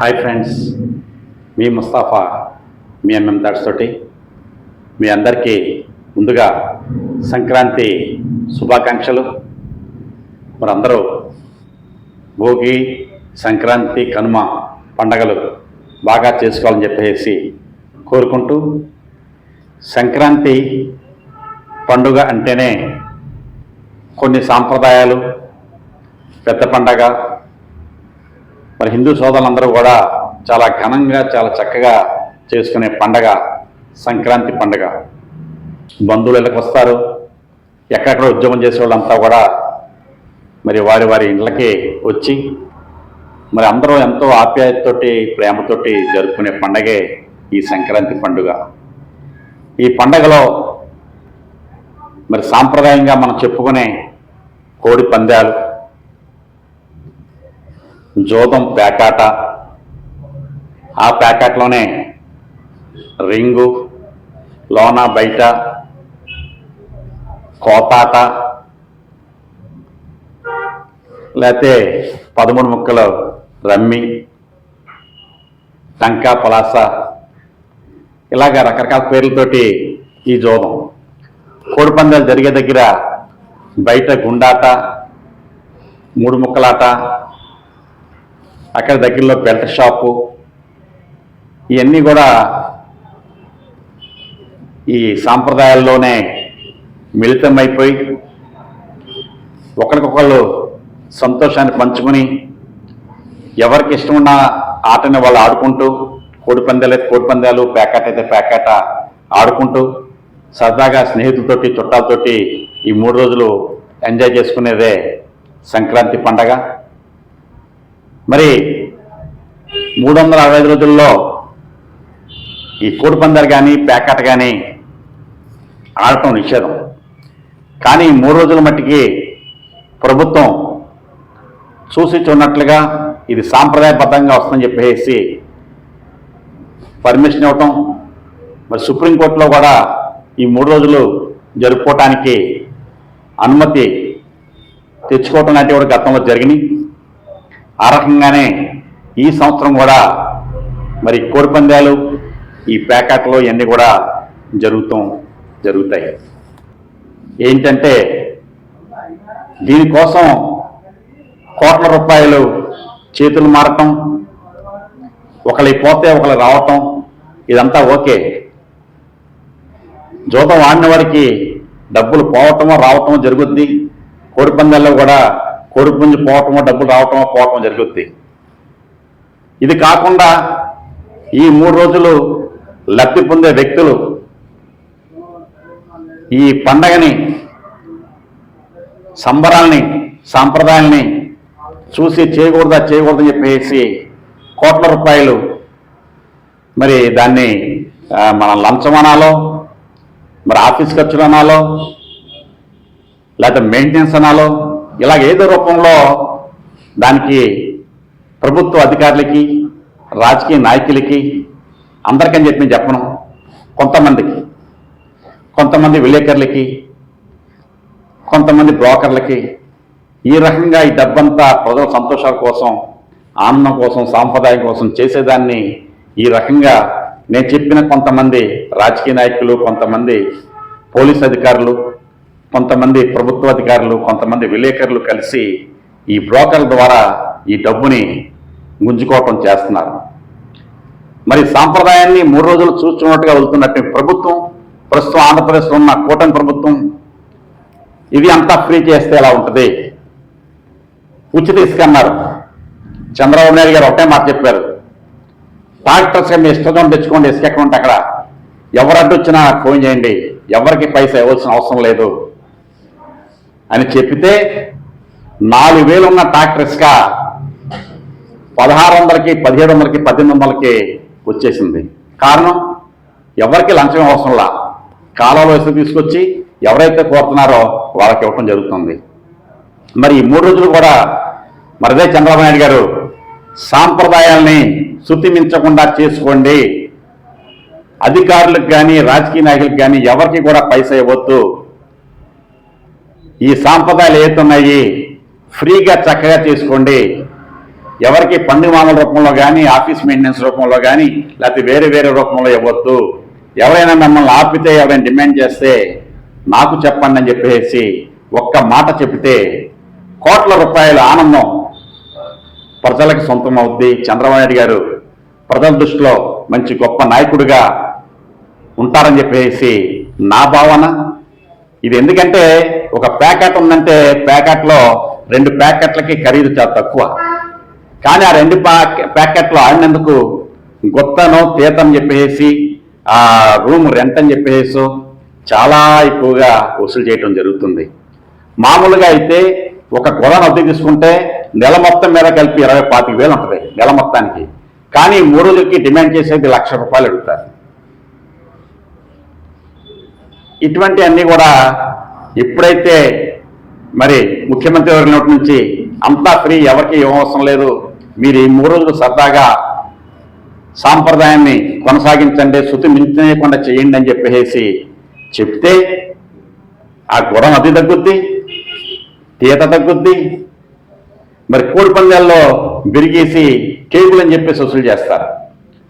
Hi friends మీ ముస్తాఫా మీ MM thoughts మీ అందరికీ ముందుగా సంక్రాంతి శుభాకాంక్షలు. మరి అందరూ భోగి సంక్రాంతి కనుమ పండగలు బాగా చేసుకోవాలని చెప్పేసి కోరుకుంటూ సంక్రాంతి పండుగ అంటేనే కొన్ని సాంప్రదాయాలు పెద్ద పండగ మరి హిందూ సోదరులందరూ కూడా చాలా ఘనంగా చాలా చక్కగా చేసుకునే పండగ సంక్రాంతి పండగ. బంధువులు ఇళ్ళకి వస్తారు. ఎక్కడెక్కడ ఉద్యమం చేసే వాళ్ళంతా కూడా మరి వారి వారి ఇళ్ళకి వచ్చి మరి అందరూ ఎంతో ఆప్యాయతతోటి ప్రేమతోటి జరుపుకునే పండగే ఈ సంక్రాంతి పండుగ. ఈ పండగలో మరి సాంప్రదాయంగా మనం చెప్పుకునే కోడి పందాలు జోదం పేకాట ఆ పేకాటలోనే రింగు లోన బయట కోతాట లేకపోతే పదమూడు ముక్కలు రమ్మి టంకా పలాస ఇలాగ రకరకాల పేర్లతోటి ఈ జోదం కోడిపందాలు జరిగే దగ్గర బయట గుండాట మూడు ముక్కలాట అక్కడ దగ్గరలో బెల్ట్ షాపు ఇవన్నీ కూడా ఈ సాంప్రదాయాల్లోనే మిళితమైపోయి ఒకరికొకళ్ళు సంతోషాన్ని పంచుకొని ఎవరికి ఇష్టం ఉన్న ఆటని వాళ్ళు ఆడుకుంటూ కోడిపందాలు అయితే కోడిపందాలు ప్యాకెట్ అయితే ప్యాకెట్ ఆడుకుంటూ సరదాగా స్నేహితులతోటి చుట్టాలతోటి ఈ మూడు రోజులు ఎంజాయ్ చేసుకునేదే సంక్రాంతి పండగ. మరి మూడు వందల అరవై ఐదు రోజుల్లో ఈ కోడి పందాలు కానీ ప్యాకెట్ కానీ ఆడటం నిషేధం. కానీ మూడు రోజుల మట్టికి ప్రభుత్వం చూసి చూడనట్లుగా ఇది సాంప్రదాయబద్ధంగా వస్తుందని చెప్పేసి పర్మిషన్ ఇవ్వటం మరి సుప్రీంకోర్టులో కూడా ఈ మూడు రోజులు జరుపుకోవటానికి అనుమతి తెచ్చుకోవటం లాంటివి కూడా గతంలో జరిగినాయి. ఆ రకంగానే ఈ సంవత్సరం కూడా మరి కోడిపందాలు ఈ ప్యాకెట్లు ఇవన్నీ కూడా జరుగుతూ జరుగుతాయి. ఏంటంటే దీనికోసం కోట్ల రూపాయలు చేతులు మారటం ఒకళ్ళకి పోతే ఒకళ్ళు రావటం ఇదంతా ఓకే. జూతం ఆడిన వారికి డబ్బులు పోవటమో రావటమో జరుగుద్ది. కోడిపందాల్లో కూడా కోడిపుంజు పోవటమో డబ్బులు రావటమో పోవటం జరుగుద్ది. ఇది కాకుండా ఈ మూడు రోజులు లబ్ధి పొందే వ్యక్తులు ఈ పండగని సంబరాల్ని సాంప్రదాయాల్ని చూసి చేయకూడదా చేయకూడదని చెప్పేసి కోట్ల రూపాయలు మరి దాన్ని మనం లంచం అనాలో మరి ఆఫీస్ ఖర్చులు అనాలో లేకపోతే మెయింటెనెన్స్ అనాలో ఇలాగ ఏదో రూపంలో దానికి ప్రభుత్వ అధికారులకి రాజకీయ నాయకులకి అందరికని చెప్పి నేను చెప్పను. కొంతమందికి కొంతమంది విలేకరులకి కొంతమంది బ్రోకర్లకి ఈ రకంగా ఈ డబ్బంతా ప్రజల సంతోషాల కోసం ఆనందం కోసం సాంప్రదాయం కోసం చేసేదాన్ని ఈ రకంగా నేను చెప్పిన కొంతమంది రాజకీయ నాయకులు కొంతమంది పోలీస్ అధికారులు కొంతమంది ప్రభుత్వ అధికారులు కొంతమంది విలేకరులు కలిసి ఈ బ్రోకర్ల ద్వారా ఈ డబ్బుని గుంజుకోవటం చేస్తున్నారు. మరి సాంప్రదాయాన్ని మూడు రోజులు చూస్తున్నట్టుగా వెళ్తున్నట్టు ప్రభుత్వం ప్రస్తుతం ఆంధ్రప్రదేశ్లో ఉన్న కూటమి ప్రభుత్వం ఇది అంతా ఫ్రీ చేస్తే ఎలా ఉంటుంది? ఉచిత ఇసుక అన్నారు. చంద్రబాబు నాయుడు గారు ఒకటే మాట చెప్పారు. ట్రాక్టర్స్ మీ ఇష్టం తెచ్చుకోండి ఇసుక ఎక్కడ ఉంటే అక్కడ. ఎవరు అడ్డు వచ్చినా ఫోన్ చేయండి. ఎవరికి పైసా ఇవ్వాల్సిన అవసరం లేదు. అని చెప్పితే నాలుగు వేలు ఉన్న ట్రాక్టర్ ఇసుక పదహారు వందలకి పదిహేడు వందలకి పద్దెనిమిది వందలకి వచ్చేసింది. కారణం? ఎవరికి లంచం అవసరంలా కాలంలో ఇసుక తీసుకొచ్చి ఎవరైతే కోరుతున్నారో వాళ్ళకి ఇవ్వటం జరుగుతుంది. మరి ఈ మూడు రోజులు కూడా మరిదే చంద్రబాబు నాయుడు గారు సాంప్రదాయాల్ని శృతిమించకుండా చేసుకోండి. అధికారులకు కానీ రాజకీయ నాయకులకు కానీ ఎవరికి కూడా పైసా ఇవ్వద్దు. ఈ సాంప్రదాయాలు ఏతున్నాయి ఫ్రీగా చక్కగా చేసుకోండి ఎవరికి పండుగ మామూలు రూపంలో కానీ ఆఫీస్ మెయింటెనెన్స్ రూపంలో కానీ లేకపోతే వేరే వేరే రూపంలో ఇవ్వద్దు. ఎవరైనా మిమ్మల్ని ఆపితే ఎవరైనా డిమాండ్ చేస్తే నాకు చెప్పండి అని చెప్పేసి ఒక్క మాట చెప్తే కోట్ల రూపాయల ఆనందం ప్రజలకు సొంతం అవుద్ది. చంద్రబాబు నాయుడు గారు ప్రజల దృష్టిలో మంచి గొప్ప నాయకుడిగా ఉంటారని చెప్పేసి నా భావన. ఇది ఎందుకంటే ఒక ప్యాకెట్ ఉందంటే ప్యాకెట్లో రెండు ప్యాకెట్లకి ఖరీదు చాలా తక్కువ. కానీ ఆ రెండు ప్యాకెట్లు ఆడినందుకు గొప్పను తీతం చెప్పేసి ఆ రూమ్ రెంట్ అని చెప్పేసి చాలా ఎక్కువగా వసూలు చేయటం జరుగుతుంది. మామూలుగా అయితే ఒక గొడవను అద్దె తీసుకుంటే నెల మొత్తం మీద కలిపి ఇరవై పాతిక వేలు ఉంటుంది నెల మొత్తానికి. కానీ మూడు రోజులకి డిమాండ్ చేసేది లక్ష రూపాయలు అడుగుతారు. ఇటువంటి అన్నీ కూడా ఎప్పుడైతే మరి ముఖ్యమంత్రి వారి నోటి నుంచి అంతా ఫ్రీ ఎవరికి ఏమవసరం లేదు మీరు ఈ మూడు రోజులు సరదాగా సాంప్రదాయాన్ని కొనసాగించండి శృతి మించకుండా చేయండి అని చెప్పేసి చెప్తే ఆ గుణం అది తగ్గుద్ది తీత తగ్గుద్ది. మరి కోడి పందాల్లో బిరిగేసి కేబుల్ అని చెప్పేసి వసూలు చేస్తారు.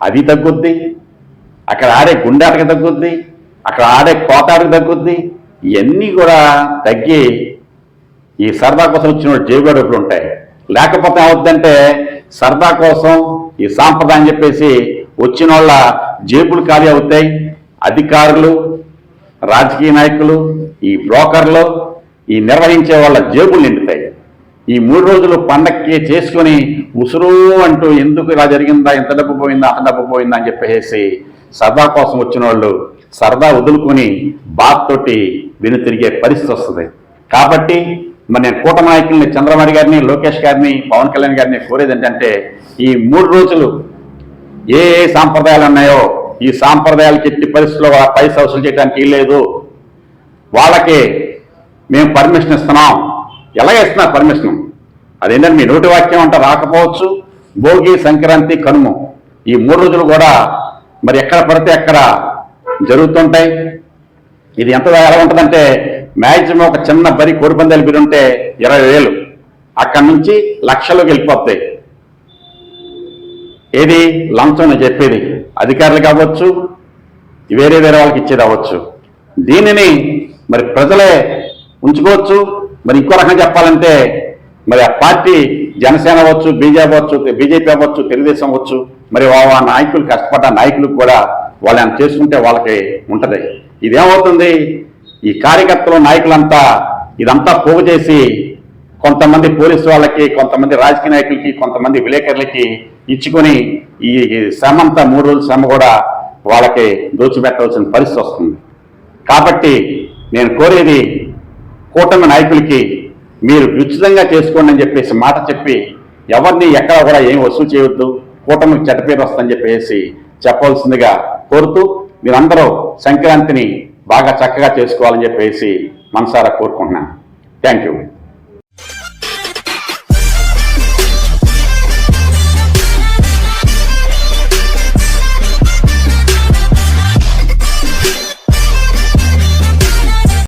అది తగ్గుద్ది అక్కడ ఆడే గుండాటకి తగ్గుద్ది. అక్కడ ఆడే కోతాడికి తగ్గుద్ది. ఇవన్నీ కూడా తగ్గి ఈ సరదా కోసం వచ్చిన జేబు డబ్బులు ఉంటాయి. లేకపోతే ఏమవుద్దంటే సరదా కోసం ఈ సాంప్రదాయం చెప్పేసి వచ్చిన వాళ్ళ జేబులు ఖాళీ అవుతాయి. అధికారులు రాజకీయ నాయకులు ఈ బ్రోకర్లు ఈ నిర్వహించే వాళ్ళ జేబులు నిండుతాయి. ఈ మూడు రోజులు పండక్కి చేసుకొని ఉసురు అంటూ ఎందుకు ఇలా జరిగిందా ఇంత డబ్బు పోయిందా అంత డబ్బు పోయిందా అని చెప్పేసి సరదా కోసం వచ్చిన వాళ్ళు సరదా వదులుకొని బాత్ తోటి విను తిరిగే పరిస్థితి వస్తుంది. కాబట్టి మరి నేను కూటమి నాయకుల్ని చంద్రబాబు గారిని లోకేష్ గారిని పవన్ కళ్యాణ్ గారిని కోరేది ఏంటంటే ఈ మూడు రోజులు ఏ ఏ సాంప్రదాయాలు ఉన్నాయో ఈ సాంప్రదాయాలకి ఎట్టి పరిస్థితుల్లో వాళ్ళ వసూలు చేయడానికి లేదు. వాళ్ళకి మేము పర్మిషన్ ఇస్తున్నాం. ఎలా ఇస్తున్నారు పర్మిషన్? అదేంటంటే మీ నోటి వాక్యం అంట రాకపోవచ్చు. భోగి సంక్రాంతి కనుమ. ఈ మూడు రోజులు కూడా మరి ఎక్కడ పడితే అక్కడ జరుగుతుంటాయి. ఇది ఎంత ఎలా ఉంటుందంటే మ్యాక్సిమం ఒక చిన్న బరి కోడిపందాలు బిడి ఉంటే ఇరవై వేలు. అక్కడి నుంచి లక్షలకు వెళ్ళిపోతాయి. ఏది? లంచం చెప్పేది. అధికారులు కావచ్చు వేరే వేరే వాళ్ళకి ఇచ్చేది అవ్వచ్చు. దీనిని మరి ప్రజలే ఉంచుకోవచ్చు. మరి ఇంకో రకంగా చెప్పాలంటే మరి ఆ పార్టీ జనసేన అవ్వచ్చు బీజేపీ అవ్వచ్చు బీజేపీ అవ్వచ్చు తెలుగుదేశం అవ్వచ్చు మరి ఆ నాయకులు కష్టపడ్డ నాయకులకు కూడా వాళ్ళు వాళ్ళని చేసుకుంటే వాళ్ళకి ఉంటుంది. ఇదేమవుతుంది? ఈ కార్యకర్తలు నాయకులంతా ఇదంతా పోగు చేసి కొంతమంది పోలీసు వాళ్ళకి కొంతమంది రాజకీయ నాయకులకి కొంతమంది విలేకరులకి ఇచ్చుకొని ఈ శ్రమంతా మూడు రోజుల శ్రమ కూడా వాళ్ళకి దోచిపెట్టవలసిన పరిస్థితి వస్తుంది. కాబట్టి నేను కోరేది కూటమి నాయకులకి మీరు ఉచితంగా చేసుకోండి అని చెప్పేసి మాట చెప్పి ఎవరిని ఎక్కడ కూడా ఏం వసూలు చేయొద్దు. కూటమికి చెడ్డ పేరు వస్తుందని చెప్పేసి చెప్పవలసిందిగా కోరుతూ మీరందరూ సంక్రాంతిని బాగా చక్కగా చేసుకోవాలని చెప్పేసి మనసారా కోరుకుంటున్నాను. Thank you